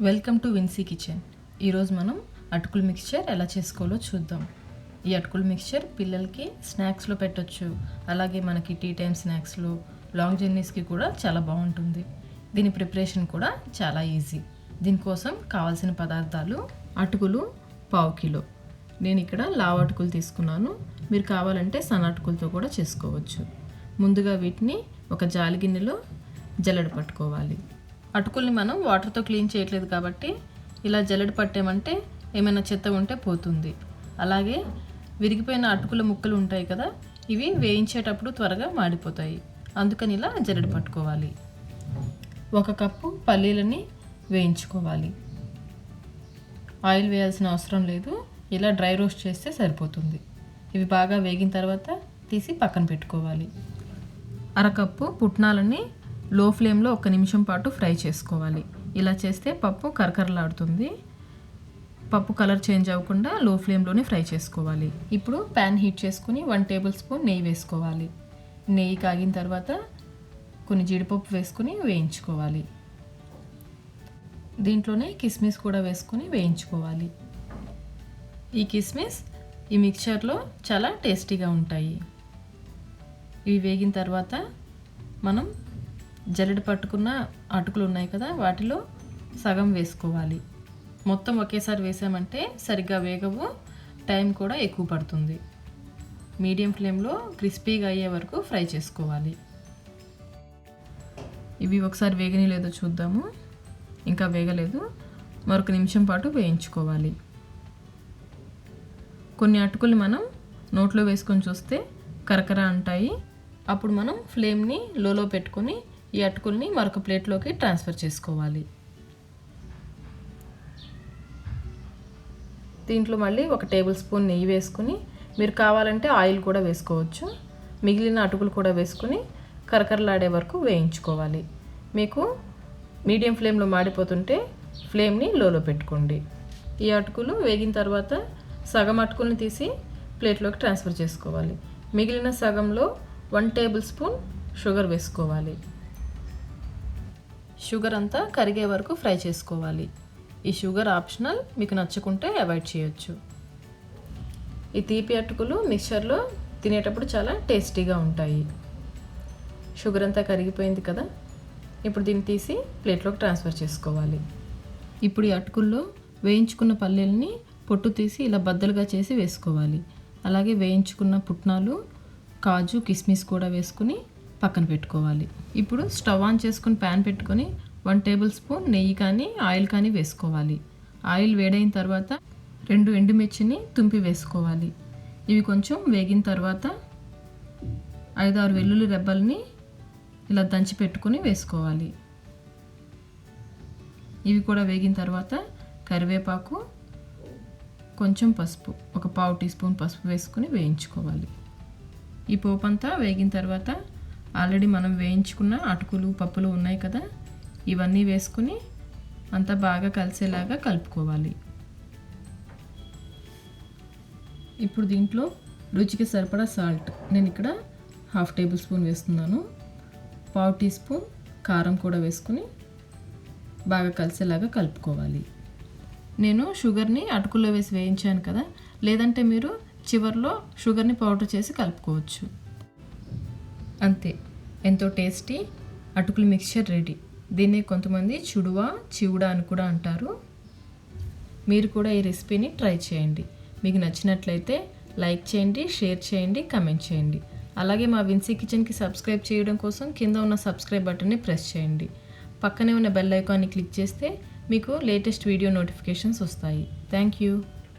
Welcome to Vincy kitchen. ఈరోజు మనం అటుకుల మిక్స్చర్ ఎలా చేసుకోవాలో చూద్దాం. ఈ అటుకుల మిక్స్చర్ పిల్లలకి స్నాక్స్లో పెట్టొచ్చు. అలాగే మనకి టీ టైమ్ స్నాక్స్లో లాంగ్ జర్నీస్కి కూడా చాలా బాగుంటుంది. దీని ప్రిపరేషన్ కూడా చాలా ఈజీ. దీనికోసం కావాల్సిన పదార్థాలు అటుకులు పావు కిలో. నేను ఇక్కడ లావ్ అటుకులు తీసుకున్నాను. మీరు కావాలంటే సన్న అటుకులతో కూడా చేసుకోవచ్చు. ముందుగా వీటిని ఒక జాలి గిన్నెలో జల్లడ పట్టుకోవాలి. అటుకుల్ని మనం వాటర్తో క్లీన్ చేయట్లేదు కాబట్టి ఇలా జల్లెడ పట్టామంటే ఏమైనా చెత్త ఉంటే పోతుంది. అలాగే విరిగిపోయిన అటుకుల ముక్కలు ఉంటాయి కదా ఇవి వేయించేటప్పుడు త్వరగా మాడిపోతాయి. అందుకని ఇలా జల్లెడ పట్టుకోవాలి. ఒక కప్పు పల్లీలని వేయించుకోవాలి. ఆయిల్ వేయాల్సిన అవసరం లేదు. ఇలా డ్రై రోస్ట్ చేస్తే సరిపోతుంది. ఇవి బాగా వేగిన తర్వాత తీసి పక్కన పెట్టుకోవాలి. అరకప్పు పుట్నాలని లో ఫ్లేమ్లో ఒక నిమిషం పాటు ఫ్రై చేసుకోవాలి. ఇలా చేస్తే పప్పు కరకరలాడుతుంది. పప్పు కలర్ చేంజ్ అవ్వకుండా లో ఫ్లేమ్లోనే ఫ్రై చేసుకోవాలి. ఇప్పుడు ప్యాన్ హీట్ చేసుకుని వన్ టేబుల్ స్పూన్ నెయ్యి వేసుకోవాలి. నెయ్యి కాగిన తర్వాత కొన్ని జీడిపప్పు వేసుకుని వేయించుకోవాలి. దీంట్లోనే కిస్మిస్ కూడా వేసుకుని వేయించుకోవాలి. ఈ కిస్మిస్ ఈ మిక్చర్లో చాలా టేస్టీగా ఉంటాయి. ఇవి వేగిన తర్వాత మనం జల్లెడ పట్టుకున్న అటుకులు ఉన్నాయి కదా వాటిలో సగం వేసుకోవాలి. మొత్తం ఒకేసారి వేసామంటే సరిగ్గా వేగవు టైం కూడా ఎక్కువ పడుతుంది. మీడియం ఫ్లేమ్లో క్రిస్పీగా అయ్యే వరకు ఫ్రై చేసుకోవాలి. ఇవి ఒకసారి వేగని లేదో చూద్దాము. ఇంకా వేగలేదు. మరొక నిమిషం పాటు వేయించుకోవాలి. కొన్ని అటుకులు మనం నోట్లో వేసుకొని చూస్తే కరకర అంటాయి. అప్పుడు మనం ఫ్లేమ్ని లోలో పెట్టుకొని ఈ అటుకుల్ని మరొక ప్లేట్లోకి ట్రాన్స్ఫర్ చేసుకోవాలి. దీంట్లో మళ్ళీ ఒక టేబుల్ స్పూన్ నెయ్యి వేసుకుని మీరు కావాలంటే ఆయిల్ కూడా వేసుకోవచ్చు. మిగిలిన అటుకులు కూడా వేసుకుని కరకరలాడే వరకు వేయించుకోవాలి. మీకు మీడియం ఫ్లేమ్లో మాడిపోతుంటే ఫ్లేమ్ని లోలో పెట్టుకోండి. ఈ అటుకులు వేగిన తర్వాత సగం అటుకుల్ని తీసి ప్లేట్లోకి ట్రాన్స్ఫర్ చేసుకోవాలి. మిగిలిన సగంలో వన్ టేబుల్ స్పూన్ షుగర్ వేసుకోవాలి. షుగర్ అంతా కరిగే వరకు ఫ్రై చేసుకోవాలి. ఈ షుగర్ ఆప్షనల్ మీకు నచ్చకుంటే అవాయిడ్ చేయొచ్చు. ఈ తీపి అటుకులు మిక్చర్లో తినేటప్పుడు చాలా టేస్టీగా ఉంటాయి. షుగర్ అంతా కరిగిపోయింది కదా? ఇప్పుడు దీన్ని తీసి ప్లేట్లోకి ట్రాన్స్ఫర్ చేసుకోవాలి. ఇప్పుడు ఈ అటుకుల్లో వేయించుకున్న పల్లీలని పొట్టు తీసి ఇలా బద్దలుగా చేసి వేసుకోవాలి. అలాగే వేయించుకున్న పుట్నాలు కాజు కిస్మిస్ కూడా వేసుకుని పక్కన పెట్టుకోవాలి. ఇప్పుడు స్టవ్ ఆన్ చేసుకుని ప్యాన్ పెట్టుకొని వన్ టేబుల్ స్పూన్ నెయ్యి కానీ ఆయిల్ కానీ వేసుకోవాలి. ఆయిల్ వేడైన తర్వాత రెండు ఎండుమిర్చిని తుంపి వేసుకోవాలి. ఇవి కొంచెం వేగిన తర్వాత ఐదారు వెల్లుల్లి రెబ్బల్ని ఇలా దంచి పెట్టుకొని వేసుకోవాలి. ఇవి కూడా వేగిన తర్వాత కరివేపాకు కొంచెం పసుపు ఒక పావు టీ స్పూన్ పసుపు వేసుకుని వేయించుకోవాలి. ఈ పోపు అంతా వేగిన తర్వాత ఆల్రెడీ మనం వేయించుకున్న అటుకులు పప్పులు ఉన్నాయి కదా? ఇవన్నీ వేసుకుని అంతా బాగా కలిసేలాగా కలుపుకోవాలి. ఇప్పుడు దీంట్లో రుచికి సరిపడా సాల్ట్. నేను ఇక్కడ హాఫ్ టేబుల్ స్పూన్ వేస్తున్నాను. పావు టీ స్పూన్ కారం కూడా వేసుకుని బాగా కలిసేలాగా కలుపుకోవాలి. నేను షుగర్ని అటుకుల్లో వేసి వేయించాను కదా? లేదంటే మీరు చివరిలో షుగర్ని పౌడర్ చేసి కలుపుకోవచ్చు. అంతే. ఎంతో టేస్టీ అటుకుల మిక్చర్ రెడీ. దీన్ని కొంతమంది చుడువా చివుడా అని కూడా అంటారు. మీరు కూడా ఈ రెసిపీని ట్రై చేయండి. మీకు నచ్చినట్లయితే లైక్ చేయండి షేర్ చేయండి కమెంట్ చేయండి. అలాగే మా విన్సీ కిచెన్కి సబ్స్క్రైబ్ చేయడం కోసం కింద ఉన్న సబ్స్క్రైబ్ బటన్ని ప్రెస్ చేయండి. పక్కనే ఉన్న బెల్ ఐకాన్ని క్లిక్ చేస్తే మీకు లేటెస్ట్ వీడియో నోటిఫికేషన్స్ వస్తాయి. Thank you.